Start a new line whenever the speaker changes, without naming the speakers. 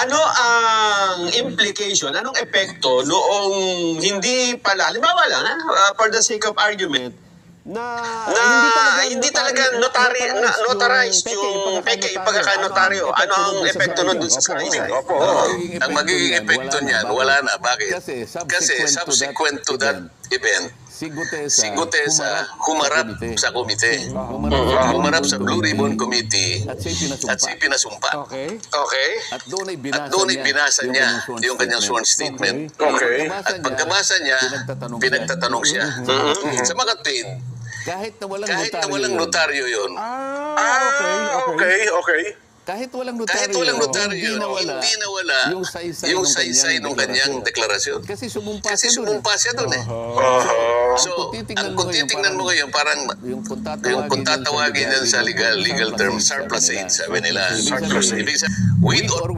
Ano ang implication, anong epekto noong hindi pala, halimbawa lang, ha, uh, for the sake of argument,
na,
na hindi talaga notary, na, notarized yung peke, ipagkakanotaryo. Ano ang epekto nun dun sa sakaysay?
Opo. Ang magiging epekto niyan, wala na. Bakit?
Kasi
subsequent to that event,
si Gutesa,
si Gutesa humarap sa komite.
Humarap,
Humarap sa Blue Ribbon Committee
At siya'y pinasumpa.
at siya pinasumpa.
Okay.
Okay?
At doon ay binasa
At doon ay
niya
binasa niya yung kanyang sworn statement. Okay. At pagkabasa niya, pinagtatanong siya. Sa mga kapatid,
Kahit na walang
kahit na
notaryo
walang
yun.
notaryo yun,
Ah, okay, okay.
okay.
Kahit walang notaryo
Kahit walang notaryo
hindi
yun,
nawala,
hindi nawala
yung saysay
yung
nung
saysay
kanyang
nung kanyang deklarasyon.
Kasi sumumpa
Kasi
siya doon.
sumumpa siya doon eh.
So,
So, ang
mo
kung
ngayon,
titignan mo
parang-
ngayon, parang
yung kung tatawagin,
yung kung tatawagin yan sa legal legal term, surplusage, sabi nila.
Ibig sabihin,
with or